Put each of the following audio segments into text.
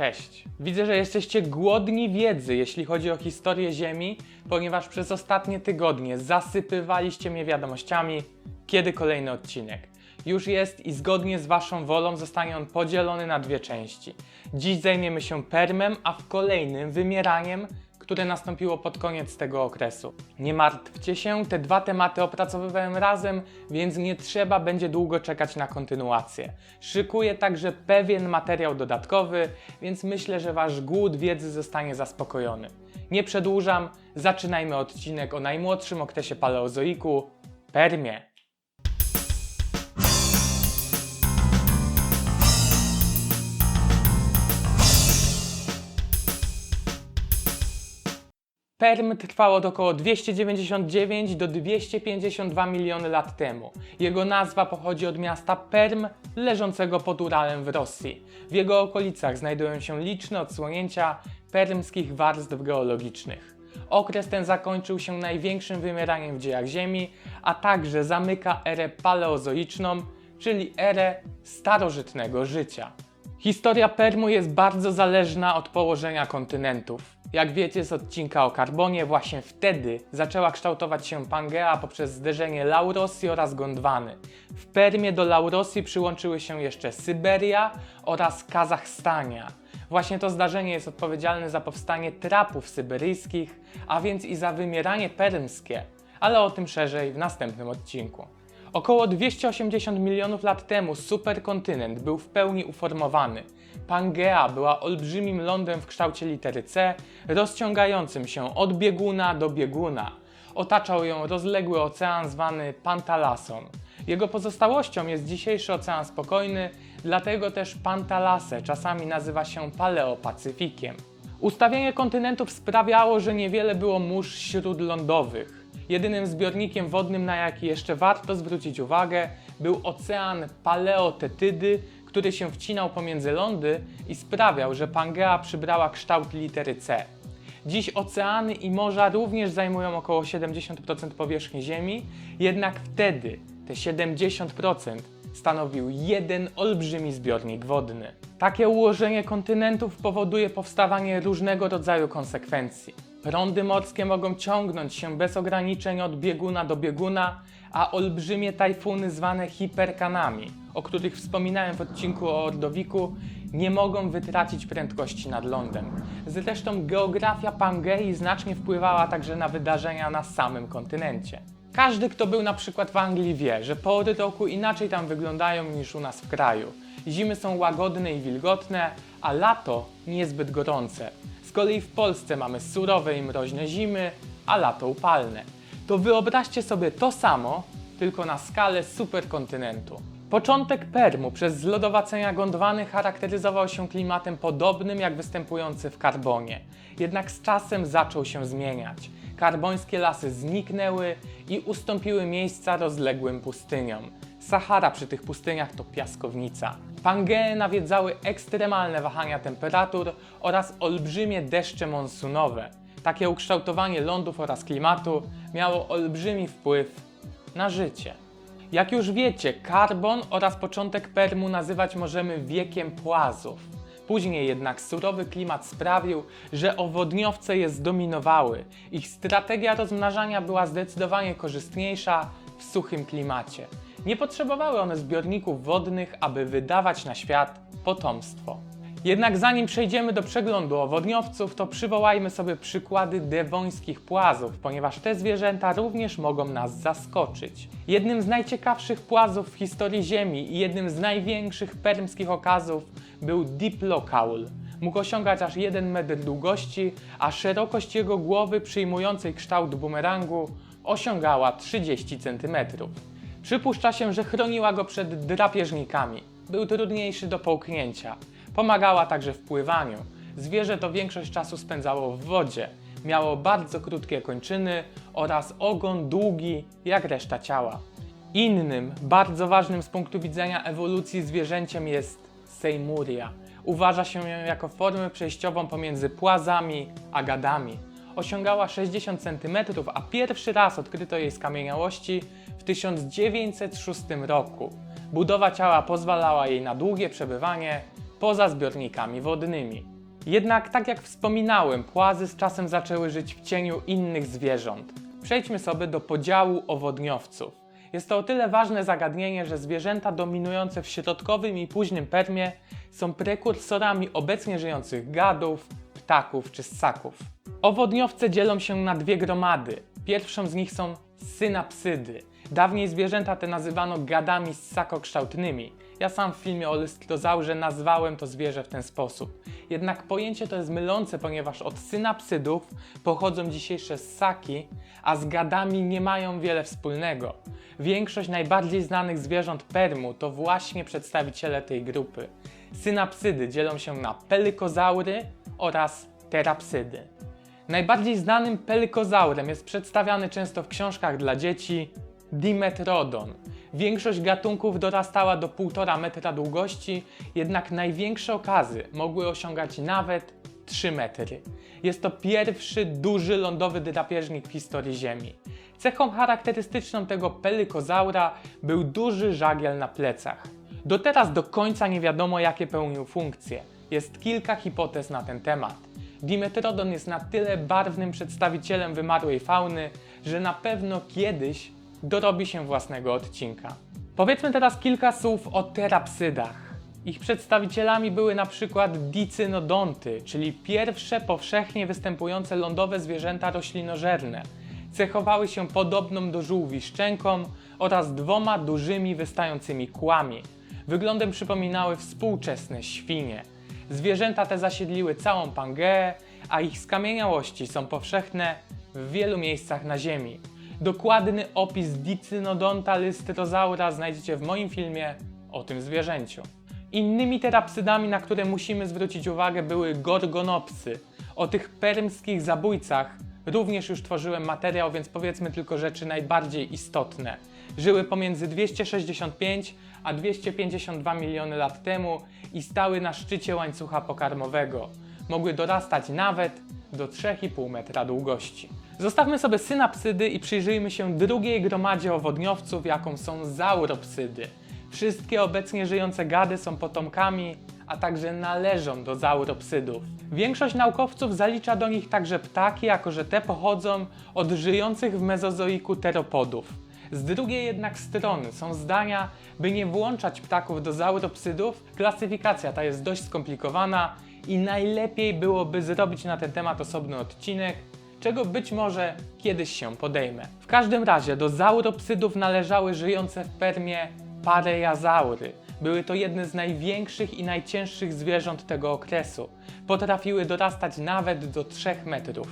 Cześć. Widzę, że jesteście głodni wiedzy, jeśli chodzi o historię Ziemi, ponieważ przez ostatnie tygodnie zasypywaliście mnie wiadomościami, kiedy kolejny odcinek. Już jest i zgodnie z Waszą wolą zostanie on podzielony na dwie części. Dziś zajmiemy się permem, a w kolejnym wymieraniem, które nastąpiło pod koniec tego okresu. Nie martwcie się, te dwa tematy opracowywałem razem, więc nie trzeba będzie długo czekać na kontynuację. Szykuję także pewien materiał dodatkowy, więc myślę, że Wasz głód wiedzy zostanie zaspokojony. Nie przedłużam, zaczynajmy odcinek o najmłodszym okresie paleozoiku Permie. Perm trwał od około 299 do 252 miliony lat temu. Jego nazwa pochodzi od miasta Perm, leżącego pod Uralem w Rosji. W jego okolicach znajdują się liczne odsłonięcia permskich warstw geologicznych. Okres ten zakończył się największym wymieraniem w dziejach Ziemi, a także zamyka erę paleozoiczną, czyli erę starożytnego życia. Historia Permu jest bardzo zależna od położenia kontynentów. Jak wiecie z odcinka o karbonie, właśnie wtedy zaczęła kształtować się Pangea poprzez zderzenie Laurosji oraz Gondwany. W Permie do Laurosji przyłączyły się jeszcze Syberia oraz Kazachstania. Właśnie to zdarzenie jest odpowiedzialne za powstanie trapów syberyjskich, a więc i za wymieranie permskie, ale o tym szerzej w następnym odcinku. Około 280 milionów lat temu superkontynent był w pełni uformowany. Pangea była olbrzymim lądem w kształcie litery C, rozciągającym się od bieguna do bieguna. Otaczał ją rozległy ocean zwany Pantalason. Jego pozostałością jest dzisiejszy Ocean Spokojny, dlatego też Pantalase czasami nazywa się Paleopacyfikiem. Ustawienie kontynentów sprawiało, że niewiele było mórz śródlądowych. Jedynym zbiornikiem wodnym, na jaki jeszcze warto zwrócić uwagę, był ocean Paleotetydy, który się wcinał pomiędzy lądy i sprawiał, że Pangea przybrała kształt litery C. Dziś oceany i morza również zajmują około 70% powierzchni Ziemi, jednak wtedy te 70% stanowił jeden olbrzymi zbiornik wodny. Takie ułożenie kontynentów powoduje powstawanie różnego rodzaju konsekwencji. Prądy morskie mogą ciągnąć się bez ograniczeń od bieguna do bieguna, a olbrzymie tajfuny zwane hiperkanami, o których wspominałem w odcinku o Ordowiku, nie mogą wytracić prędkości nad lądem. Zresztą geografia Pangei znacznie wpływała także na wydarzenia na samym kontynencie. Każdy, kto był na przykład w Anglii wie, że pory roku inaczej tam wyglądają niż u nas w kraju. Zimy są łagodne i wilgotne, a lato niezbyt gorące. Z kolei w Polsce mamy surowe i mroźne zimy, a lato upalne. To wyobraźcie sobie to samo, tylko na skalę superkontynentu. Początek Permu przez zlodowacenia Gondwany charakteryzował się klimatem podobnym jak występujący w Karbonie. Jednak z czasem zaczął się zmieniać. Karbońskie lasy zniknęły i ustąpiły miejsca rozległym pustyniom. Sahara przy tych pustyniach to piaskownica. Pangeę nawiedzały ekstremalne wahania temperatur oraz olbrzymie deszcze monsunowe. Takie ukształtowanie lądów oraz klimatu miało olbrzymi wpływ na życie. Jak już wiecie, karbon oraz początek Permu nazywać możemy wiekiem płazów. Później jednak surowy klimat sprawił, że owodniowce je zdominowały. Ich strategia rozmnażania była zdecydowanie korzystniejsza w suchym klimacie. Nie potrzebowały one zbiorników wodnych, aby wydawać na świat potomstwo. Jednak zanim przejdziemy do przeglądu owodniowców, to przywołajmy sobie przykłady dewońskich płazów, ponieważ te zwierzęta również mogą nas zaskoczyć. Jednym z najciekawszych płazów w historii Ziemi i jednym z największych permskich okazów był Diplocaul. Mógł osiągać aż 1 metr długości, a szerokość jego głowy przyjmującej kształt bumerangu osiągała 30 cm. Przypuszcza się, że chroniła go przed drapieżnikami. Był trudniejszy do połknięcia. Pomagała także w pływaniu. Zwierzę to większość czasu spędzało w wodzie. Miało bardzo krótkie kończyny oraz ogon długi jak reszta ciała. Innym, bardzo ważnym z punktu widzenia ewolucji zwierzęciem jest Seymuria. Uważa się ją jako formę przejściową pomiędzy płazami a gadami. Osiągała 60 cm, a pierwszy raz odkryto jej skamieniałości w 1906 roku. Budowa ciała pozwalała jej na długie przebywanie poza zbiornikami wodnymi. Jednak, tak jak wspominałem, płazy z czasem zaczęły żyć w cieniu innych zwierząt. Przejdźmy sobie do podziału owodniowców. Jest to o tyle ważne zagadnienie, że zwierzęta dominujące w środkowym i późnym Permie są prekursorami obecnie żyjących gadów, ptaków czy ssaków. Owodniowce dzielą się na dwie gromady. Pierwszą z nich są synapsydy. Dawniej zwierzęta te nazywano gadami ssakokształtnymi. Ja sam w filmie o lystrozaurze nazwałem to zwierzę w ten sposób. Jednak pojęcie to jest mylące, ponieważ od synapsydów pochodzą dzisiejsze ssaki, a z gadami nie mają wiele wspólnego. Większość najbardziej znanych zwierząt permu to właśnie przedstawiciele tej grupy. Synapsydy dzielą się na pelykozaury oraz terapsydy. Najbardziej znanym pelykozaurem jest przedstawiany często w książkach dla dzieci Dimetrodon. Większość gatunków dorastała do 1,5 metra długości, jednak największe okazy mogły osiągać nawet 3 metry. Jest to pierwszy duży lądowy drapieżnik w historii Ziemi. Cechą charakterystyczną tego pelykozaura był duży żagiel na plecach. Do teraz do końca nie wiadomo, jakie pełnił funkcje. Jest kilka hipotez na ten temat. Dimetrodon jest na tyle barwnym przedstawicielem wymarłej fauny, że na pewno kiedyś dorobi się własnego odcinka. Powiedzmy teraz kilka słów o terapsydach. Ich przedstawicielami były na przykład dicynodonty, czyli pierwsze powszechnie występujące lądowe zwierzęta roślinożerne. Cechowały się podobną do żółwi szczęką oraz dwoma dużymi wystającymi kłami. Wyglądem przypominały współczesne świnie. Zwierzęta te zasiedliły całą Pangeę, a ich skamieniałości są powszechne w wielu miejscach na Ziemi. Dokładny opis Dicynodonta lystrozaura znajdziecie w moim filmie o tym zwierzęciu. Innymi terapsydami, na które musimy zwrócić uwagę, były gorgonopsy. O tych permskich zabójcach również już tworzyłem materiał, więc powiedzmy tylko rzeczy najbardziej istotne. Żyły pomiędzy 265 a 252 miliony lat temu i stały na szczycie łańcucha pokarmowego. Mogły dorastać nawet do 3,5 metra długości. Zostawmy sobie synapsydy i przyjrzyjmy się drugiej gromadzie owodniowców, jaką są zauropsydy. Wszystkie obecnie żyjące gady są potomkami, a także należą do zauropsydów. Większość naukowców zalicza do nich także ptaki, jako że te pochodzą od żyjących w mezozoiku teropodów. Z drugiej jednak strony są zdania, by nie włączać ptaków do zauropsydów. Klasyfikacja ta jest dość skomplikowana i najlepiej byłoby zrobić na ten temat osobny odcinek, czego być może kiedyś się podejmę. W każdym razie do zauropsydów należały żyjące w Permie parejazaury. Były to jedne z największych i najcięższych zwierząt tego okresu. Potrafiły dorastać nawet do 3 metrów.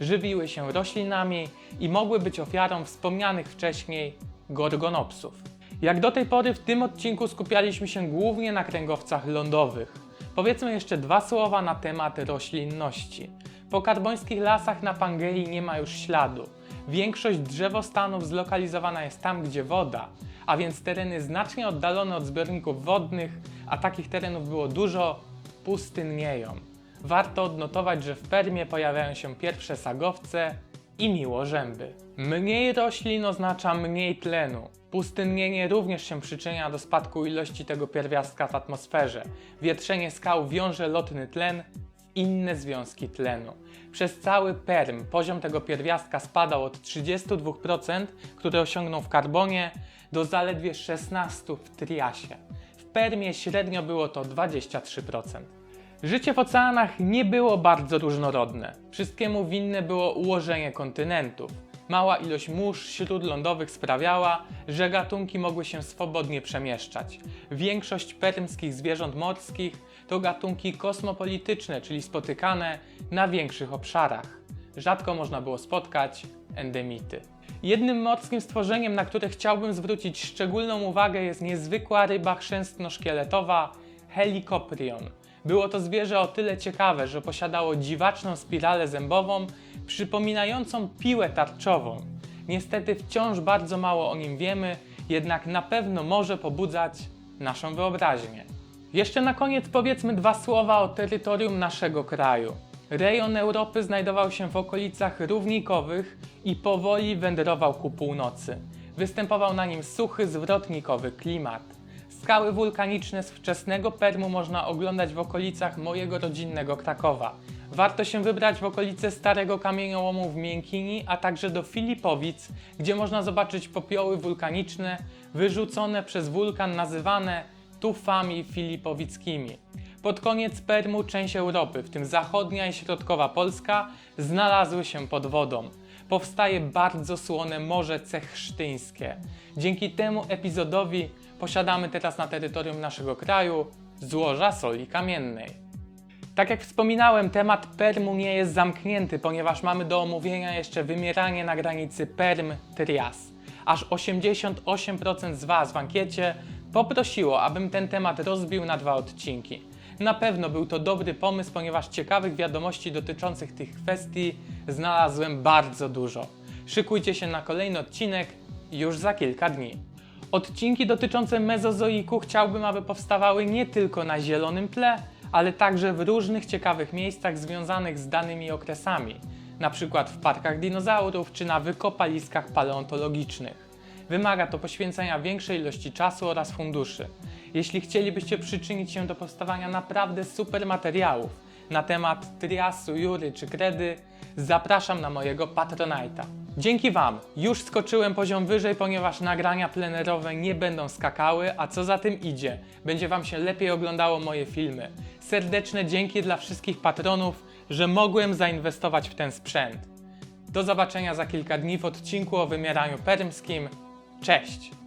Żywiły się roślinami i mogły być ofiarą wspomnianych wcześniej gorgonopsów. Jak do tej pory w tym odcinku skupialiśmy się głównie na kręgowcach lądowych. Powiedzmy jeszcze dwa słowa na temat roślinności. Po karbońskich lasach na Pangei nie ma już śladu. Większość drzewostanów zlokalizowana jest tam, gdzie woda, a więc tereny znacznie oddalone od zbiorników wodnych, a takich terenów było dużo, pustynnieją. Warto odnotować, że w Permie pojawiają się pierwsze sagowce i miłożęby. Mniej roślin oznacza mniej tlenu. Pustynnienie również się przyczynia do spadku ilości tego pierwiastka w atmosferze. Wietrzenie skał wiąże lotny tlen w inne związki tlenu. Przez cały Perm poziom tego pierwiastka spadał od 32%, które osiągnął w karbonie, do zaledwie 16% w triasie. W Permie średnio było to 23%. Życie w oceanach nie było bardzo różnorodne. Wszystkiemu winne było ułożenie kontynentów. Mała ilość mórz śródlądowych sprawiała, że gatunki mogły się swobodnie przemieszczać. Większość permskich zwierząt morskich to gatunki kosmopolityczne, czyli spotykane na większych obszarach. Rzadko można było spotkać endemity. Jednym morskim stworzeniem, na które chciałbym zwrócić szczególną uwagę jest niezwykła ryba chrzęstno-szkieletowa Helicoprion. Było to zwierzę o tyle ciekawe, że posiadało dziwaczną spiralę zębową przypominającą piłę tarczową. Niestety wciąż bardzo mało o nim wiemy, jednak na pewno może pobudzać naszą wyobraźnię. Jeszcze na koniec powiedzmy dwa słowa o terytorium naszego kraju. Rejon Europy znajdował się w okolicach równikowych i powoli wędrował ku północy. Występował na nim suchy, zwrotnikowy klimat. Skały wulkaniczne z wczesnego Permu można oglądać w okolicach mojego rodzinnego Krakowa. Warto się wybrać w okolice Starego Kamieniołomu w Miękini, a także do Filipowic, gdzie można zobaczyć popioły wulkaniczne wyrzucone przez wulkan nazywane tufami filipowickimi. Pod koniec Permu część Europy, w tym zachodnia i środkowa Polska, znalazły się pod wodą. Powstaje bardzo słone Morze Cechsztyńskie. Dzięki temu epizodowi posiadamy teraz na terytorium naszego kraju złoża soli kamiennej. Tak jak wspominałem, temat Permu nie jest zamknięty, ponieważ mamy do omówienia jeszcze wymieranie na granicy Perm-Trias. Aż 88% z Was w ankiecie poprosiło, abym ten temat rozbił na dwa odcinki. Na pewno był to dobry pomysł, ponieważ ciekawych wiadomości dotyczących tych kwestii znalazłem bardzo dużo. Szykujcie się na kolejny odcinek już za kilka dni. Odcinki dotyczące mezozoiku chciałbym, aby powstawały nie tylko na zielonym tle, ale także w różnych ciekawych miejscach związanych z danymi okresami, przykład w parkach dinozaurów czy na wykopaliskach paleontologicznych. Wymaga to poświęcenia większej ilości czasu oraz funduszy. Jeśli chcielibyście przyczynić się do powstawania naprawdę super materiałów na temat Triasu, Jury czy Kredy, zapraszam na mojego Patronite'a. Dzięki Wam już skoczyłem poziom wyżej, ponieważ nagrania plenerowe nie będą skakały, a co za tym idzie, będzie Wam się lepiej oglądało moje filmy. Serdeczne dzięki dla wszystkich patronów, że mogłem zainwestować w ten sprzęt. Do zobaczenia za kilka dni w odcinku o wymieraniu permskim. Cześć!